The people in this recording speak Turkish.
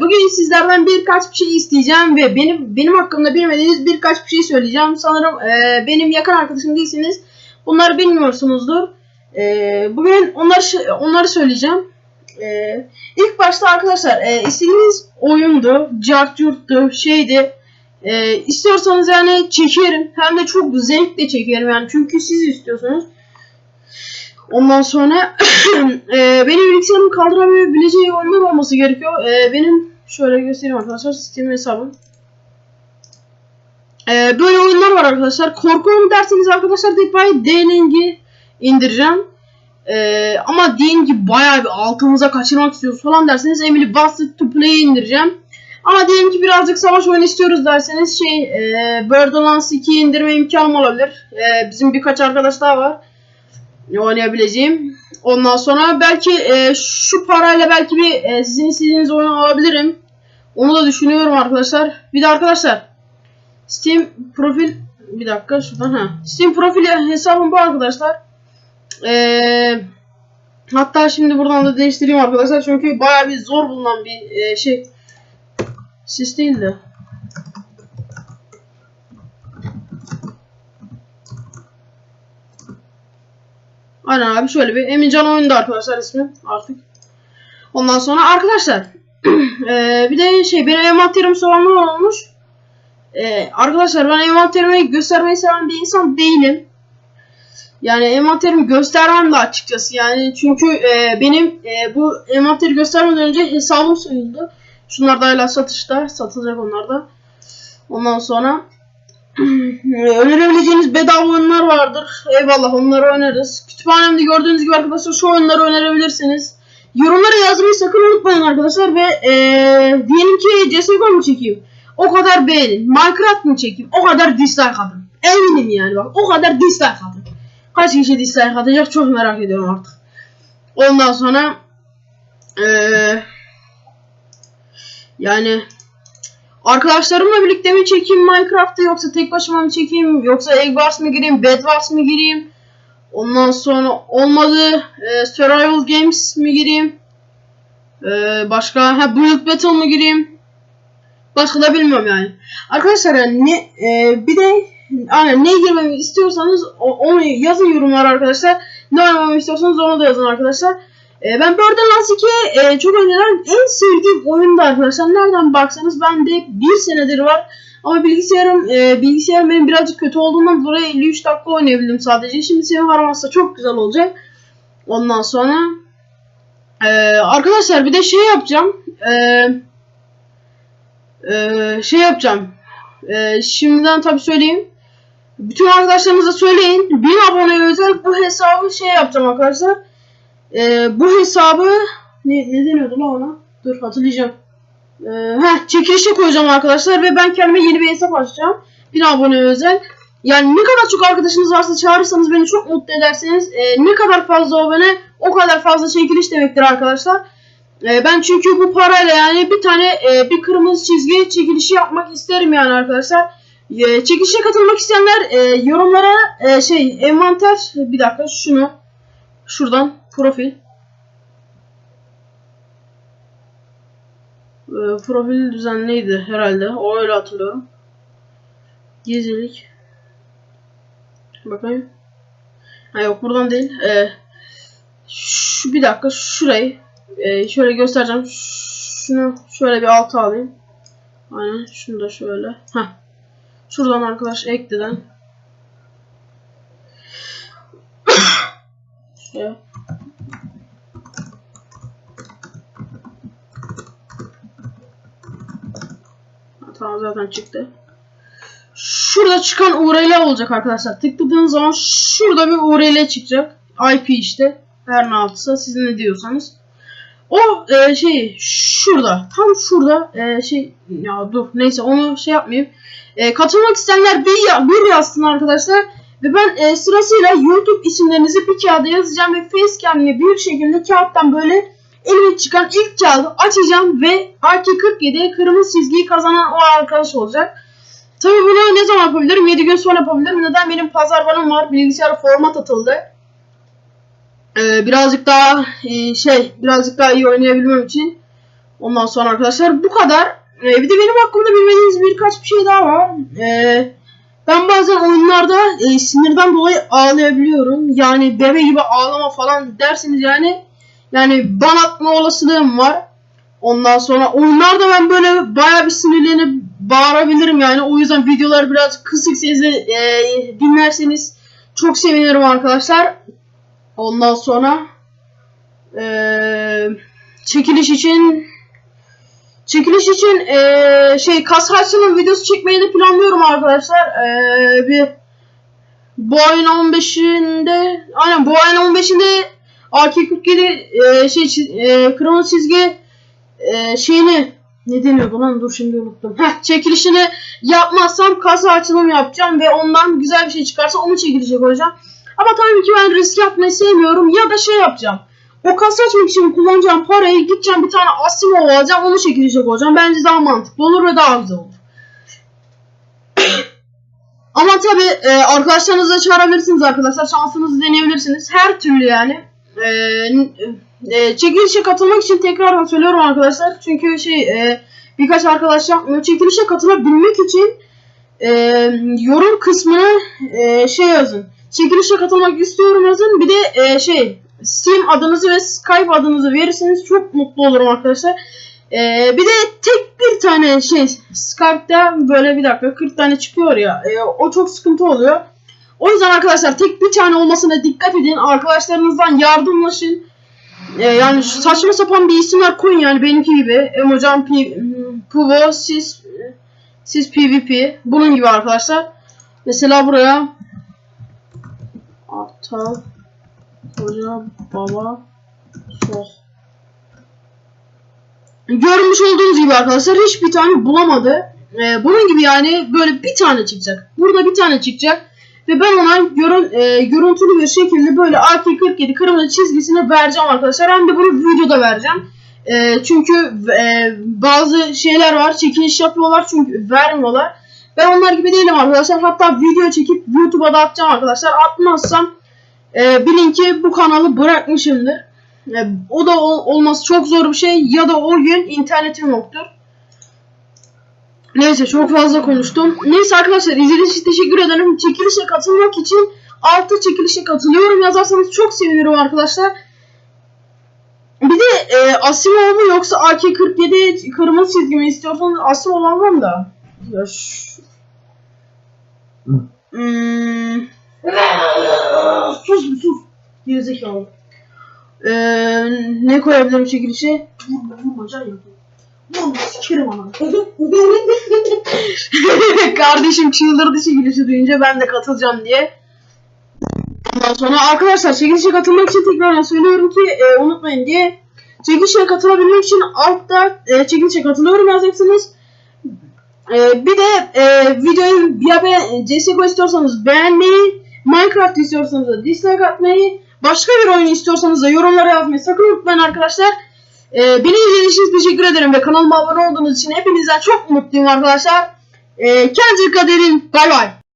Bugün sizlerden birkaç bir şey isteyeceğim ve benim benim hakkımda bilmediğiniz birkaç bir şey söyleyeceğim. Sanırım e, benim yakın arkadaşım değilsiniz. Bunları bilmiyorsunuzdur. Ee, bugün onları onları söyleyeceğim. Ee, ilk başta arkadaşlar e, istediğiniz oyundu, cartürttü, şeydi. E, istiyorsanız yani çekerim. Hem de çok zevkle çekerim yani çünkü siz istiyorsunuz. Ondan sonra e, benim bilgisayarım kaldırabileceği oyunlar olması gerekiyor. E, benim şöyle göstereyim arkadaşlar Steam hesabım. E, böyle oyunlar var arkadaşlar. Korku mu derseniz arkadaşlar Dead by Dayling'i indireceğim. E, ama Dayling'i bayağı bir altımıza kaçırmak istiyoruz falan derseniz Emily Busted to Play'i indireceğim. Ama diyelim ki birazcık savaş oyunu istiyoruz derseniz şey e, Borderlands 2 indirme imkanım olabilir. E, bizim birkaç arkadaş daha var oynayabileceğim. Ondan sonra belki e, şu parayla belki bir e, sizin istediğiniz oyunu alabilirim. Onu da düşünüyorum arkadaşlar. Bir de arkadaşlar Steam profil bir dakika şuradan ha. Steam profil hesabım bu arkadaşlar. E, hatta şimdi buradan da değiştireyim arkadaşlar çünkü bayağı bir zor bulunan bir e, şey. Siz değil de. Aynen abi şöyle bir Emincan oyunda arkadaşlar ismi artık. Ondan sonra arkadaşlar ee, bir de şey benim envanterim soranlar olmuş. Ee, arkadaşlar ben envanterimi göstermeyi seven bir insan değilim. Yani envanterimi göstermem de açıkçası yani çünkü e, benim e, bu envanteri göstermeden önce hesabım soyuldu. Şunlar da hala satışta satılacak onlar da. Ondan sonra önerebileceğiniz bedava oyunlar vardır. Eyvallah onları oynarız. Kütüphanemde gördüğünüz gibi arkadaşlar şu oyunları önerebilirsiniz. Yorumlara yazmayı sakın unutmayın arkadaşlar ve ee, diyelim ki CSGO mu çekeyim? O kadar beğenin. Minecraft mı çekeyim? O kadar dislike atın. Eminim yani bak o kadar dislike atın. Kaç kişi dislike atacak çok merak ediyorum artık. Ondan sonra ee, yani Arkadaşlarımla birlikte mi çekeyim Minecraft'ı yoksa tek başıma mı çekeyim? Yoksa Egg mı gireyim Bed Wars mı gireyim? Ondan sonra olmadı e, Survival Games mi gireyim? E, Başka ha Build Battle mı gireyim? Başka da bilmiyorum yani. Arkadaşlar yani ne e, bir de yani ne girmemi istiyorsanız onu yazın yorumlar arkadaşlar. Ne oynamamı istiyorsanız onu da yazın arkadaşlar e, ben Borderlands 2 e, çok önceden en sevdiğim oyundu arkadaşlar. Nereden baksanız ben de bir senedir var. Ama bilgisayarım e, bilgisayarım benim birazcık kötü olduğundan dolayı 53 dakika oynayabildim sadece. Şimdi senin varamazsa çok güzel olacak. Ondan sonra e, arkadaşlar bir de şey yapacağım. E, e, şey yapacağım. E, şimdiden tabi söyleyeyim. Bütün arkadaşlarınıza söyleyin. 1000 abone özel bu hesabı şey yapacağım arkadaşlar. Ee, bu hesabı ne, ne deniyordu lan ona? Dur hatırlayacağım. Ee, heh, çekilişe koyacağım arkadaşlar ve ben kendime yeni bir hesap açacağım. 1000 abone özel. Yani ne kadar çok arkadaşınız varsa çağırırsanız beni çok mutlu ederseniz e, ne kadar fazla abone o kadar fazla çekiliş demektir arkadaşlar. E, ben çünkü bu parayla yani bir tane e, bir kırmızı çizgi çekilişi yapmak isterim yani arkadaşlar. E, çekilişe katılmak isteyenler e, yorumlara e, şey envanter bir dakika şunu şuradan profil e, profil düzenliydi herhalde. O öyle hatırlıyorum. Gizlilik. Bakayım. Ha yok buradan değil. E, şu bir dakika şurayı e, şöyle göstereceğim. Şunu şöyle bir alta alayım. Aynen şunu da şöyle. Ha. Şuradan arkadaş ekleden. Şöyle. Tamam zaten çıktı. Şurada çıkan URL olacak arkadaşlar. Tıkladığınız zaman şurada bir URL çıkacak. IP işte. Her ne yaptıysa siz ne diyorsanız. O e, şey şurada. Tam şurada e, şey ya dur neyse onu şey yapmayayım. E, katılmak isteyenler bir, bir yazsın arkadaşlar. Ve ben e, sırasıyla YouTube isimlerinizi bir kağıda yazacağım ve facecam'le bir şekilde kağıttan böyle elime çıkan ilk kağıdı açacağım ve AK-47 kırmızı çizgiyi kazanan o arkadaş olacak. Tabii bunu ne zaman yapabilirim? 7 gün sonra yapabilirim. Neden? Benim pazar banım var. Bilgisayar format atıldı. Ee, birazcık daha e, şey, birazcık daha iyi oynayabilmem için. Ondan sonra arkadaşlar bu kadar. Ee, bir de benim hakkımda bilmediğiniz birkaç bir şey daha var. Ee, ben bazen oyunlarda e, sinirden dolayı ağlayabiliyorum. Yani bebe gibi ağlama falan dersiniz yani. Yani ban atma olasılığım var. Ondan sonra oyunlarda ben böyle bayağı bir sinirlenip bağırabilirim yani. O yüzden videoları biraz kısık sesle e, dinlerseniz çok sevinirim arkadaşlar. Ondan sonra e, çekiliş için çekiliş için e, şey kas açılım videosu çekmeyi de planlıyorum arkadaşlar. E, bir bu ayın 15'inde aynen bu ayın 15'inde AK-47 e, şey e, kırmızı çizgi e, şeyini ne deniyordu lan dur şimdi unuttum. Heh, çekilişini yapmazsam kasa açılım yapacağım ve ondan güzel bir şey çıkarsa onu çekilişe koyacağım. Ama tabii ki ben risk yapmayı sevmiyorum ya da şey yapacağım. O kasa açmak için kullanacağım parayı gideceğim bir tane Asimov alacağım onu çekilişe koyacağım. Bence daha mantıklı olur ve daha güzel olur. Ama tabi e, arkadaşlarınızı da çağırabilirsiniz arkadaşlar. Şansınızı deneyebilirsiniz. Her türlü yani. E, e, çekilişe katılmak için tekrardan söylüyorum arkadaşlar. Çünkü şey e, birkaç arkadaş yapmıyor. Çekilişe katılabilmek için e, yorum kısmına e, şey yazın. Çekilişe katılmak istiyorum yazın. Bir de e, şey Steam adınızı ve Skype adınızı verirseniz çok mutlu olurum arkadaşlar. Ee, bir de tek bir tane şey Skype'da böyle bir dakika 40 tane çıkıyor ya e, o çok sıkıntı oluyor. O yüzden arkadaşlar tek bir tane olmasına dikkat edin. Arkadaşlarınızdan yardımlaşın. Ee, yani saçma sapan bir isimler koyun yani benimki gibi. Emojan, P- Puvo, siz, siz PvP. Bunun gibi arkadaşlar. Mesela buraya Ata Hoca Baba Soh Görmüş olduğunuz gibi arkadaşlar hiçbir tane bulamadı. Ee, bunun gibi yani böyle bir tane çıkacak. Burada bir tane çıkacak. Ve ben ona görün, e, görüntülü bir şekilde böyle AK-47 kırmızı çizgisini vereceğim arkadaşlar. Hem de bunu videoda vereceğim. E, çünkü e, bazı şeyler var. Çekiliş yapıyorlar çünkü vermiyorlar. Ben onlar gibi değilim arkadaşlar. Hatta video çekip YouTube'a da atacağım arkadaşlar. Atmazsam e, bilin ki bu kanalı bırakmışımdır. E, o da ol- olması çok zor bir şey ya da o gün internetim yoktur. Neyse çok fazla konuştum. Neyse arkadaşlar izlediğiniz için teşekkür ederim. Çekilişe katılmak için altta çekilişe katılıyorum yazarsanız çok sevinirim arkadaşlar. Bir de e, Asimov mu yoksa AK-47 kırmızı çizgi mi istiyorsanız Asimov almam da. Ya şu- Hmm. sus sus. Gerizekalı. Ee, ne koyabilirim çekilişe? Vurma vurma can. Vurma sikerim ana. Kardeşim çıldırdı çekilişi duyunca ben de katılacağım diye. Ondan sonra arkadaşlar çekilişe katılmak için tekrar söylüyorum ki e, unutmayın diye. Çekilişe katılabilmek için altta e, çekilişe katılıyorum yazacaksınız. E, bir de e, videoyu ya ben CSGO istiyorsanız beğenmeyi, Minecraft istiyorsanız da dislike atmayı, başka bir oyun istiyorsanız da yorumlara yazmayı sakın unutmayın arkadaşlar. E, beni izlediğiniz için teşekkür ederim ve kanalıma abone olduğunuz için hepinizden çok mutluyum arkadaşlar. E, kendinize dikkat edin. Bay bay.